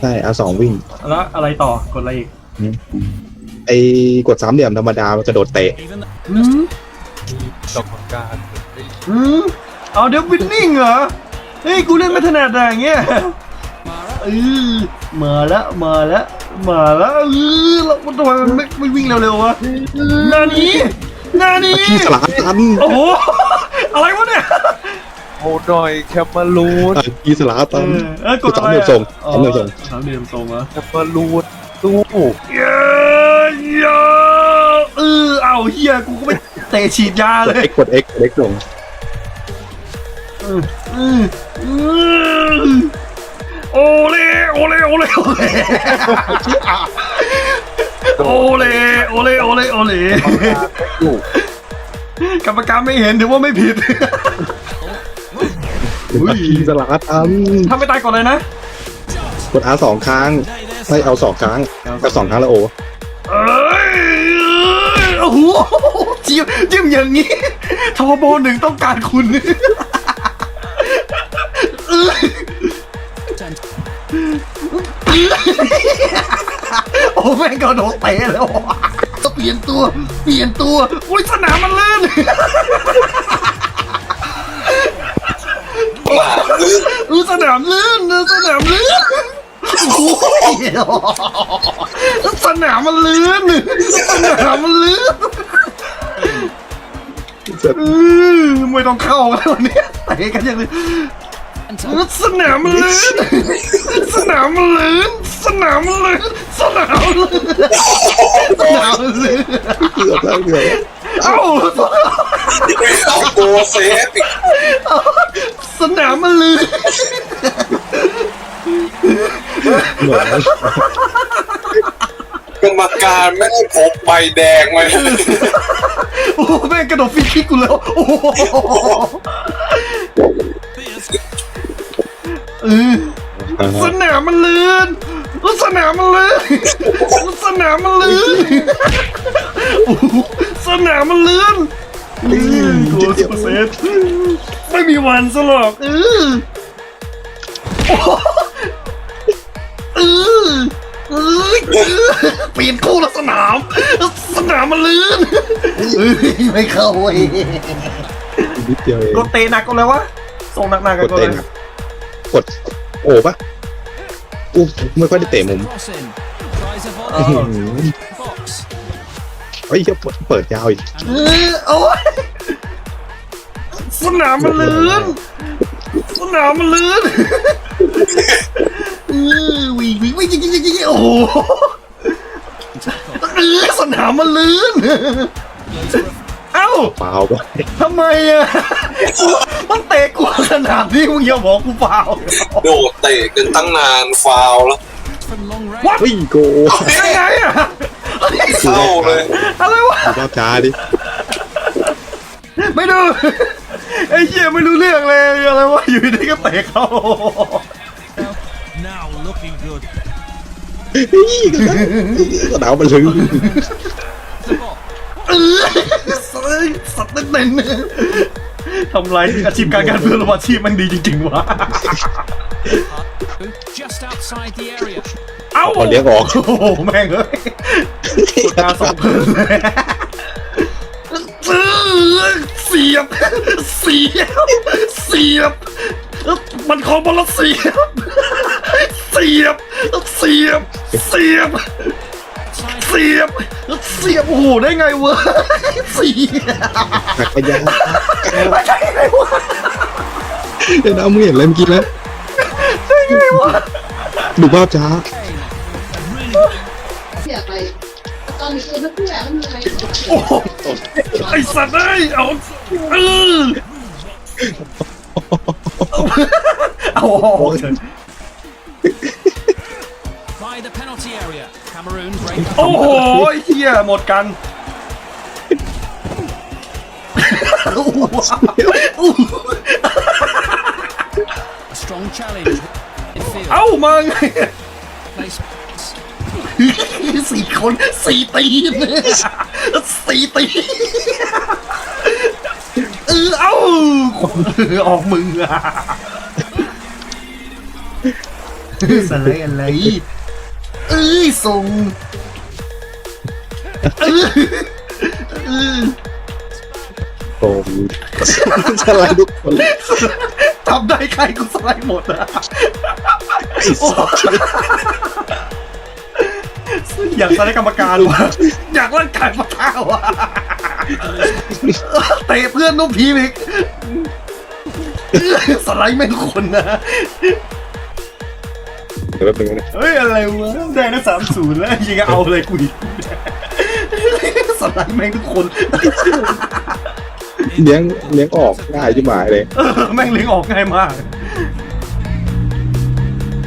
ใช่เอาสองวิ่ง แล้วอะไรต่อกดอะไรอีกไอ้กดสามเหลี่ยมธรรมดามันกระโดดเตะอืมดอกของการอืมเอาเดี๋ยววินนิ่งเหรอ เฮ้ย กูเล่นไม่ถนัดอะอย่างเงี้ยเออมาแล้วมาแล้วมาแล้วเออแล้วมันทำไมมันไม่ไม่วิ่งเร็วๆวะหนานี้หนานี้ขี้สลาตันโอ้โห อะไรวะเนี่ย โอ้หน่อยแคมมารูนอะขี้สลาเอตันอเออกดสาอะมไรเหลี่ยมทรงสามเหลี่ยมทรง สามเหลี่ยมทรงเหรอแคมมารูนตู้เย้เย้เออเอาเฮียกูก็ไม่เตะฉีดยากด เลย X กด X กด X ลงอืมอืมอืมโอเล่โอเล่โอเล่โอเล่โอเล่โอเล่โอเล่โอเล่อยู่กรรมการไม่เห็นถือว่าไม่ผิด อุ้ยขี้สลาตันถ้าไม่ตายก่อนเลยนะ กด R สองครั้งให้เอาสองครั้งเอาสองครั้งแล้วโอเอ้ยโอ้โหจิ้มจิ้มอย่างนี้ทอโบหนึ่งต้องการคุณเอ้ยโอ้แม่งกระโดดเตะแล้วต้องเปลี่ยนตัว เปลี่ยนตัว อุ้ยสนามมันลื่น อือสนามลื่นสนามลื่นโอ้ยสนามมันลื่นสนามมันลื่นเสร็จอือไม่ต้องเข้าแล้ววันนี้เตะกันอย่างนี้สนามมันลื่นสนามมันลื่นสนามมันลื่นสนามมันลื่นสนามมันลื่นเกือบแล้วเกือบแล้วเอ้า เอาโกเซฟอีกสนามมันลื่นเหมือนกรรมการไม่ได้พกใบแดงมาโอ้แม่งกระโดดฟรีคิกกูแล้ว โอ้โหเออสนามมันลื่นสนามมันลื่นสนามมันลื่นโอ้โหสนามมันลื่น อือโกสเปอร์เซตไม่มีวันซะหรอกเออโอ้โหเออเออเออเปลี่ยนคู่ละสนาม สนามมันลื่นเอ้ยไม่เข้าเว้ยนิดเดียวเองกดเตะหนักกันเลยวะส่งหนักๆกันกดก่อนเตะเลยกดโอ้ปะอู้ไม่ค่อยได้เตะมุม เอ volley. อ Box. เฮ้ยเปิดยาวอีกเออโอ้ย สนามมันลื่นสนามมันลื่นเออวิ่งวิ่งวิ่งยิงยิงยิงยิงโอ้โหเออสนามมันลื่นเอ้าเปล่าปะทำไมอะมันเตะกูขนาดนี้มึงอย่าบอกกูเปล่าโดดเตะกันตั้งนานฟาวล์แล้ว From long range. วัดเฮ้ยโกยังไงอะเข้าเลยอะไรวะดูรอบช้าดิไม่ดู ไอ้เหี้ยไม่รู้เรื่องเลยอะไรวะอยู่ดีก็เตะเขา Now looking good. เฮ้ยก็หนาวมันลึง The ball. เออสัตว์เต้นๆทำลายอาชีพการงานเพื่อนเราอาชีพมันดีจริงๆวะ Just outside the area. เอ้าพอเลี้ยงออก โอ้โหแม่งเอ้ยกดตาสองเพลินเลย ยบ เสียบ เสียบ มันของบอลแล้วเสียบ เสียบ เสียบ เสียบ Side เสียบ เสียบโอ้โหได้ไงวะเสียบหักไปยาวไม่ได้ไงวะเดี๋ยวนะมึงเห็นอะไรเมื่อกี้แล้ว ได้ไงวะดูภาพช้า โอ้โหไอสัตว์เอ้ยเอาเออเอาออก by the penalty area. Cameroon break โอ้โหไอ้เหี้ยหมดกันอู้อู้ a strong challenge. Midfield. เอ้ามาไง Place. สี่คนสี่ตีนสี่ตีนเออเอ้าออกมึงอะสไลด์อะไรเอ้ยส่งเออเออโอ้ยสไลด์ทุกคนเลยทำได้ใครกูสไลด์หมดอะ ไอ้สัส อยากสไลด์กรรมการวะอยากร่างกายมาท้าวะเตะเพื่อนนุ่มพีมิกสไลด์ไม่งทุกคนนะ เดี๋ยวแป๊บนึงนะเฮ้ย อะไรวะได้นะสามศูนย์แล้วยังเอาเลยกูอีกสไลด์แม่งทุกคน เลี้ยงเลี้ยงออกง่ายที่หมายเลย เออแม่งเลี้ยงออกง่ายมาก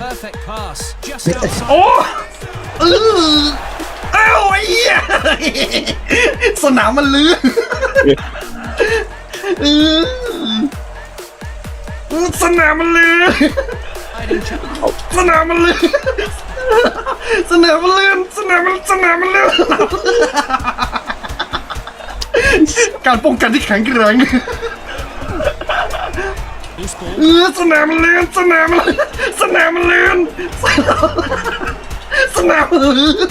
Perfect pass. Just outside. โอ้เออเอ้าไอ้เหี้ยสนามมันลื่นเออสนามมันลื่นสนามมันลื่นสนามมันลื่นสนามมันสนามมันลื่นการป้องกันที่แข็งแกร่งเออสนามมันลื่นสนามมันลื่นสนามมันลื่นามมันลื่น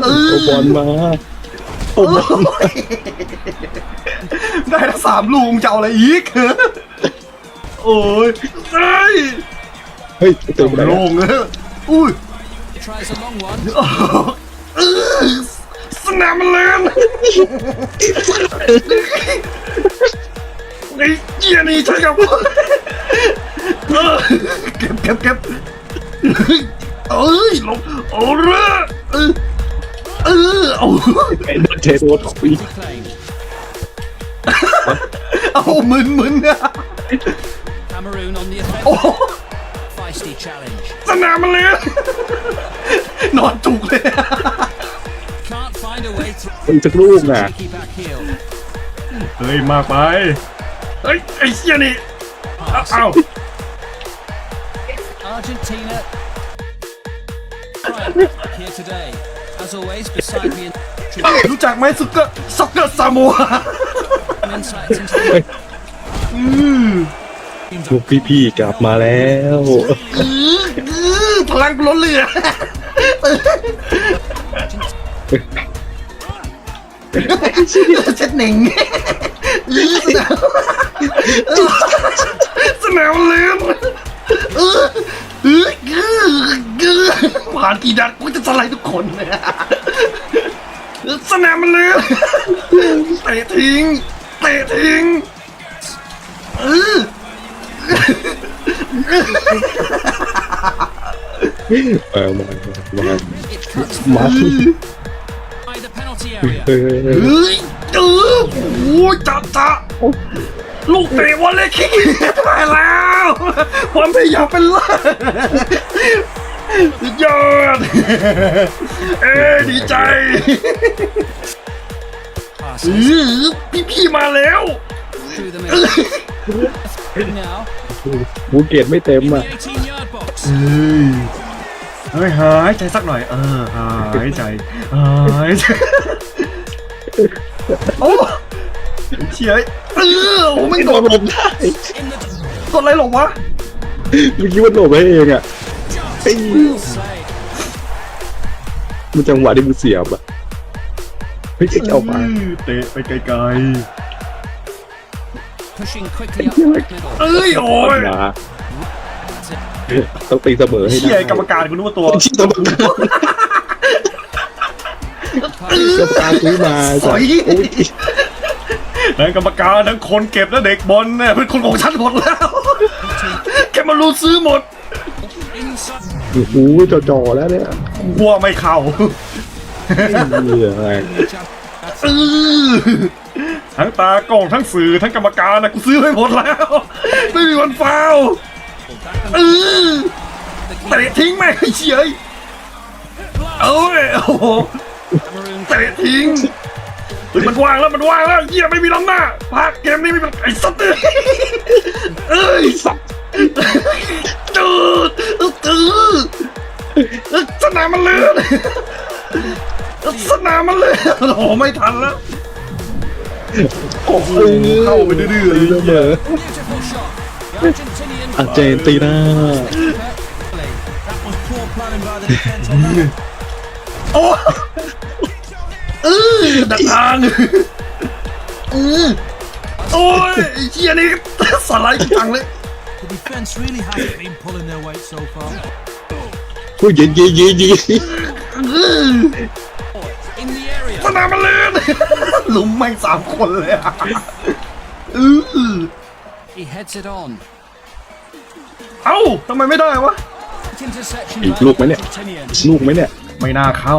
เอเอาบอลมาเอาบอลมาได้ทั้งสามลูกมึงจะเอาอะไรอีกโอ้ยเฮ้ยเฮ้ยเต็มเลยโล่งเลยอุ้ย Tries a long one. เออสนามมันลื่นไอ้เหี้ยนี่ใช่ครับเออเก็บเก็บเก็บ เอ้ยลงเอาเรือเออเออเอาเป็นเทโรดคุย Claimed. เอามึนมึนเนี่ย Cameroon on the โอ้ offensive. Feisty challenge. สนามมันเลยนอนจุกเลย Can't find a way through. อีกสักลูกนะ Cheeky back heel. เฮ้ยมากไปเฮ้ยไอ้เหี้ยนี่ Pass. เอ้า Argentina. รู้จักไหมสุกเกอร์ซ็อกเกอร์ซาโม insights into the อือพวกพี่ๆกลับมาแล้วอืออือพลังล้นเหลือเช็ดหนึ่งอือสนามสนามลืม เออเออเออผ่านกี่ดักกูจะสไลด์ทุกคนเลยสนามมันเลืมเตะทิ้งเตะทิ้งเออเออมามามา by the penalty area. เฮ้ยเออโอ้ยจัดจ้ะลูกเตะวอลเลย์คิกได้แล้ว ความพยายามเป็นเลิศสุดยอด เอ้ยดีใจ Pass เออพี่พี่ๆมาแล้ว through the middle. now บูเกตไม่เต็ม in the อะ18 yard box. เฮ้ยหายใจสักหน่อย เออหายใจหายใจโอ้เฉียเออโอ้ไม่ไม่โดโดนนลมได้ In the กดอะไรหรอวะเมื่อกี้มันโดดไปเองอะไอ้ save. มันจังหวะที่มึงเสียบอะเฮ้ยเอาไปเตะไปไกล Pushing quickly up the middle. ๆเอ้ยโอ้ยมาต้องตีเสมอให้เชี่ยได้กรรมการกูนึกว่าตัวที่กรรมการ Pass. กรรมการซื้อมาสอยโอ้ย ทั้งกรรมการทั้งคนเก็บและเด็กบอลเนี่ยเป็นคนของฉันหมดแล้ว แกมารู้ซื้อหมด Inside. โอ้โหจ่อๆแล้วเนี่ยกลัวไม่เข้าเหนื่อย Jump. เออทั้งตากล้องทั้งสื่อทั้งกรรมการนะกูซื้อไปหมดแล้ว ไม่มีวันฟาวล์เออเตะทิ้งแม่งไอ้เชี่ยเอ้ยโอ้โห Cameroon เตะทิ้ง เฮ้ยมันว่างแล้วมันว่างแล้วเหี้ยไม่มีล้ำหน้าพักเกมนี้ไม่เป็นไอ้สัตว์เอ้ยเอ้ยสัตว์จืดจืดสนามมันเลื่อนสนามมันเลื่อนโอ้โหไม่ทันแล้วโอ้โหเข้าไปดื้อๆเลยเสมอ beautiful shot. The Argentinian อาร์เจนตินา was poor เออดักทางเออโอ้ยไอ้เฮียนี่สไลด์จังเลย The defence really haven't been pulling their weight so far. ผู้ยิงยิงยิงยิง In the area. สนามมันเลื่อนหลุมแม่งสามคนเลยอะเออ He heads it on. เอ้าทำไมไม่ได้วะ Interception อีก by ลูกไหมเนี่ย Argentinian. ลูกไหมเนี่ยไม่น่าเข้า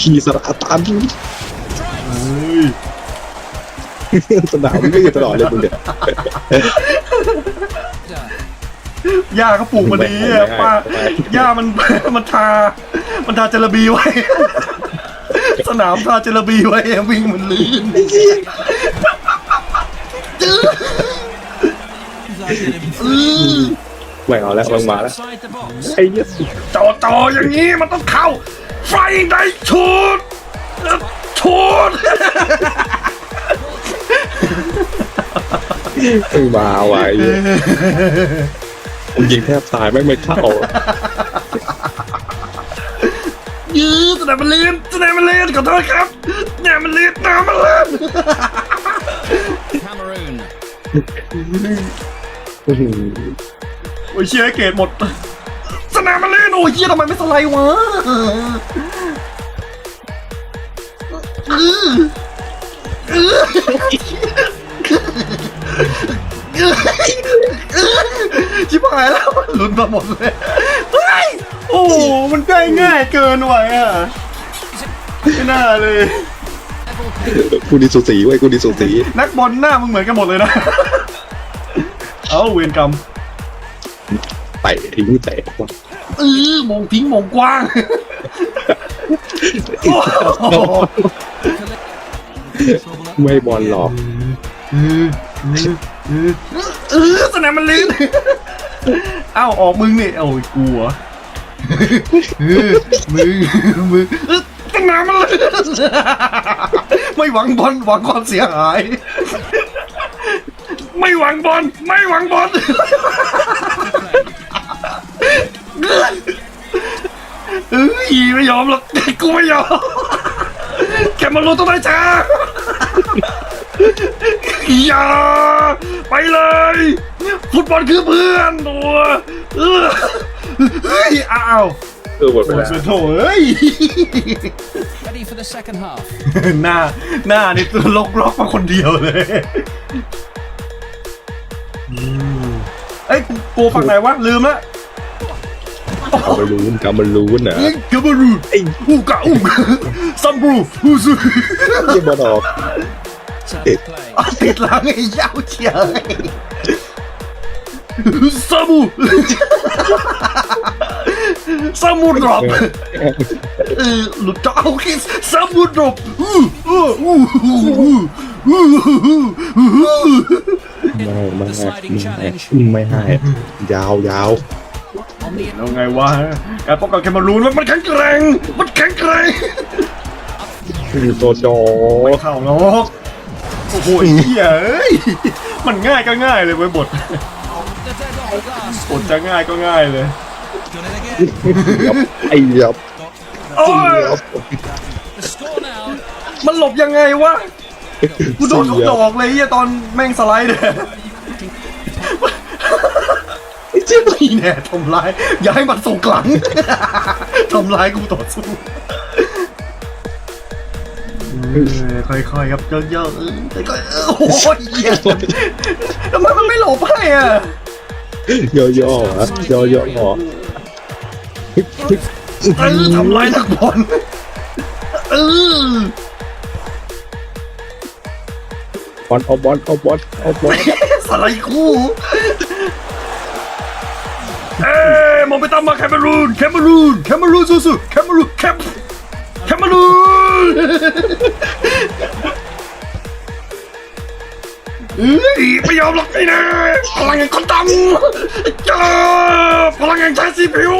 ขี่สระตันเฮ้ย สนามไม่ตลอดเลยมึงเนี่ยหญ้าเขาปลูกมาดีอะป้าหญ้ามันมันทา มันทาเจลาบีไว้ สนามทาเจลาบีไว้อะวิ่งมันลื่น He's like an ไม่เอาแล้วลง just มาแล้ว outside the box. ไอ้เหี้ยจอจออย่างนี้มันต้องเข้าไฟได้ชุด ไม่มาว่ะไอ้เหี้ยมึงยิงแทบตายไม่งไม่เข้ายื้อสนามมันลื่นสนามมันลื่นขอโทษครับสนามมันลื่นสนามมันลื่น Cameroon. อื้อหือโอ้ยเชียร์ให้เกตหมดสนามมันลื่นโอ้ยเชียทำไมไม่สไลด์วะายแล้วหลุดมาหมดเลยเฮ้ยโอ้โหมันใกล้ง่ายเกินไหวอะไม่น่าเลย กูดีสุสีไว้ยกูดีสุสีนักบอลหน้ามึงเหมือนกันหมดเลยนะ เอาเวรกรรมเตะทิ้งเตะว่ะเออมงทิ้งมงกว้างโอ้โห Trouble up. ไม่บอลหรอกเออสนามมันลื่น เอ้าออกมึงนี่โอ้ยกลัวมึงมึงเออสนามมันลื่นไม่หวังบอลหวังความเสียหาย ไม่หวังบอลไม่หวังบอลเอ้ยไม่ยอมหรอกกูไม่ยอมแกมารู้ต้องได้ช้า อย่าไปเลย ฟุตบอลคือเพื่อนตัวเออเฮ้ยอ้าวเออหมดไปโอ้แล้วยโถ่เอ้ย Ready for the second half. หน้าหน้านี่ตัวลกล็อกมาคนเดียวเลยเอ้ยกูกลัวฝั่งไหนวะลืมละกำมันรู้กำมันรู้นะเอ้ยกาบารูไอ้อูกะอูซัมบรูฮูซูยี่บอลออก Turn to play. ติดหลังไอ้ยาวเฉียซามูซามูดรอปเออหลุดจอเอาคิสซามูดรอปอู้อู้อู้อู้อู้อู้ไม่ไม่ไม่ให้ยาวยาว On the แล้วไงวะการป้องกันแคมารูนมันแข็งแกร่งมันแข็งแกร่งโจโจไม่เข้าหรอก โอ้โหเหี้ยเอ้ยมันง่ายก็ง่ายเลยเว้ยบท the deadlock at last. บทจะง่ายก็ง่ายเลย Done it again. ยับไอ้ยับโอ้ยยับ The score now. มันหลบยังไงวะกูโดนทุกดอกเลยไอ้ตอนแม่งสไลด์เนี่ยไอ้เจ๊ตีแน่ทำร้ายอย่าให้มันส่งกลังทำร้ายกูต่อสู้เออ ค่อยๆครับเยอะๆเออค่อยๆเออโอ้ยเหี้ยทำไมมันไม่หลบให้อะย่อย่อฮะย่อย่อเออทำร้ายนักบอลเออบอลเอาบอลเอาบอลเอาบอลสไลด์คู่เอ้ยมองไปตามมาแคเมรูนแคเมรูนแคเมรูนสู้ๆแคเมรูนแคปแคเมรูน อมหรอกไอ้นะพลังแห่งคนดำจ้าพลังแห่งชายสีผิว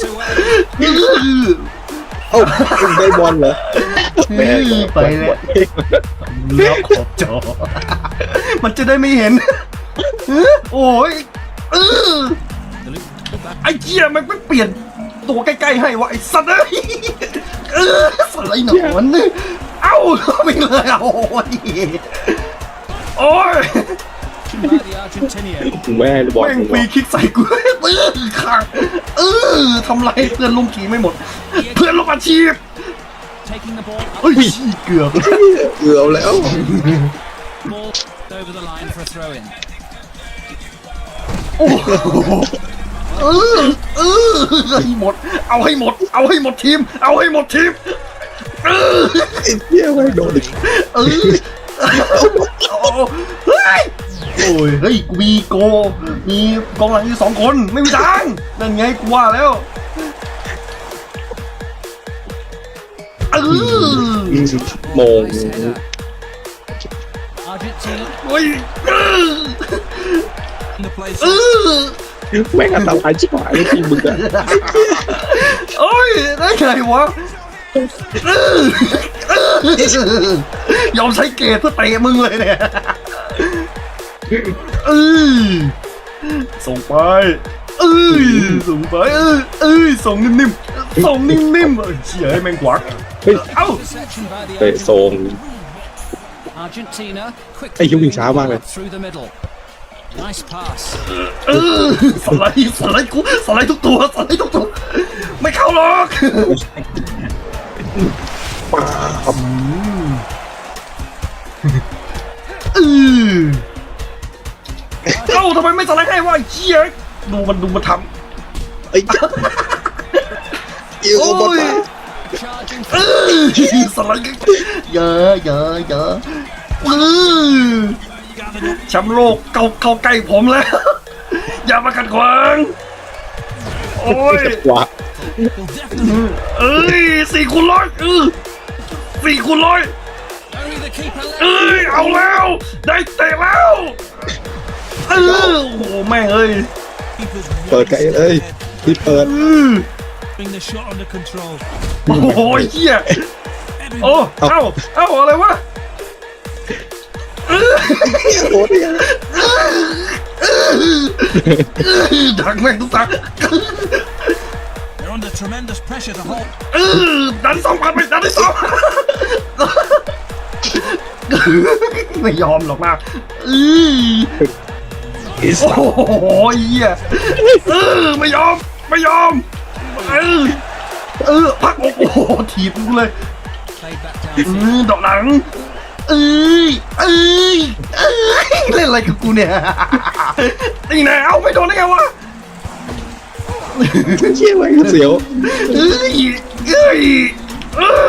To uh, เอ้าได้บอลเหรอไปแล้วล็อกขอบจอ มันจะได้ไม่เห็น โอ้ยเออไอ้เหี้ยมันไม่เปลี่ยนตัวใกล้ๆให้วะไอ้สัตว์เอ้ยเออสไลด์หนอนเอ้าไปเลยอะโอ้ย โอ้ย by the Argentinian. แม่บอลแม่งฟรีคิกใส่กูเออขาดเออทำไรเพื่อนลุมขี่ไม่หมด เพื่อนลงอาชีพ Taking the ball up, เฮ้ยเกือบ เกือบแล้ว ball over the line for a throw in. โอ้โหเออเออให้หมด เอาให้หมด เอาให้หมดทีม เอาให้หมดทีม เออไอ้เหี้ยไม่งโดนอีกเออ โอ้เฮ้ยโอ้ยเฮ้ยกูมีโก มีกองหลังอยู่สองคนไม่มีทางนั่นไงกูว่าแล้วเออโมง Nice header. Argentina เฮ้ยเออ in the place. เออแม่งอันตรายชิบหายเลยทีมมึงอะโอ้ยได้ไงวะเออเออ ยอมใช้เกตเพื่อเตะมึงเลยเนี่ยเออส่งไปเออส่งไปเออเออส่งนิ่มๆส่งนิ่มๆเออเฉียให้แมงกวักเฮ้ยเอ้า Interception by the เตะทรง Argentina. Quick ไอ้ยุควิ่งช้ามากเลย through the middle. Nice pass. เออสไลด์สไลด์กูสไลด์ทุกตัวสไลด์ทุกตัว ไม่เข้าหรอก เออเอ้าทำไมไม่สไลด์ให้วะไอ้เชี่ยดูมันดูมันทไอ้เจ้าเกี่ยวำโอ้บอลย Charging เออสไลด์เยอะเยอะเยอะเออแชมป์โลกเข้าเข้าใกล้ผมแล้ว อย่ามาขัดขวาง โอ้ย ขวา will definitely เอ้ยสี่คูณร้อยเออสี่คูณร้อย only the keeper เอ้ยเอาแล้ว ได้เตะแล้วเออโอ้โหแม่งเอ้ย keepers เปิดไกลเลยที่เปิดเออ bring the shot under control. โอ้โหเฮียโอ้เอ้าเอ้าอะไรวะเออโอ้ยดังแม่งทุกตัก They're under tremendous pressure to hold. เออดันสองพันไปดันที่สองไม่ยอมหรอกนะเอออิสโอ้โหเหี้ยเออไม่ยอม ไม่ยอม เออเออพักอกโอ้โหถีบกูเลย Played back เอ down. อดอกหลังเอ้ยเอ้ยเอ้ยเล่นอะไรกับกูเนี่ยนี่แนเอาไม่โดนได้ไงวะ เชี่ยแม่งเสียวเอ้ยเอ้ยเอ้ย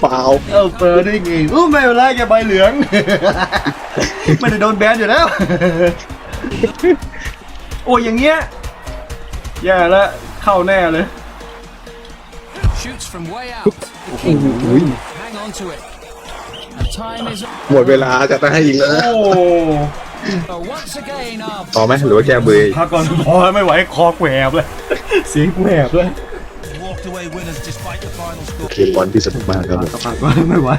เปล่าเอาเปิดได้ไงโอ้ไม่เป็นไรแกใบเหลือง ไม่ได้โดนแบนอยู่แล้ว โอ้ยอย่างเงี้ยแย่แล้วเข้าแน่เลย Shoots from way out. The keeper hang on to it. And time is หมดเวลาจะต้องให้ยิงแล้วนะโอ้ up. Once again, our พอไหมหรือว่าแก้มือพักก่อนพอไม่ไหวคอแหวบเลยเสียงแหวบเลย walked away winners despite the final score. เกมบอลที่สนุกมากครับพักก่อนไม่ไหว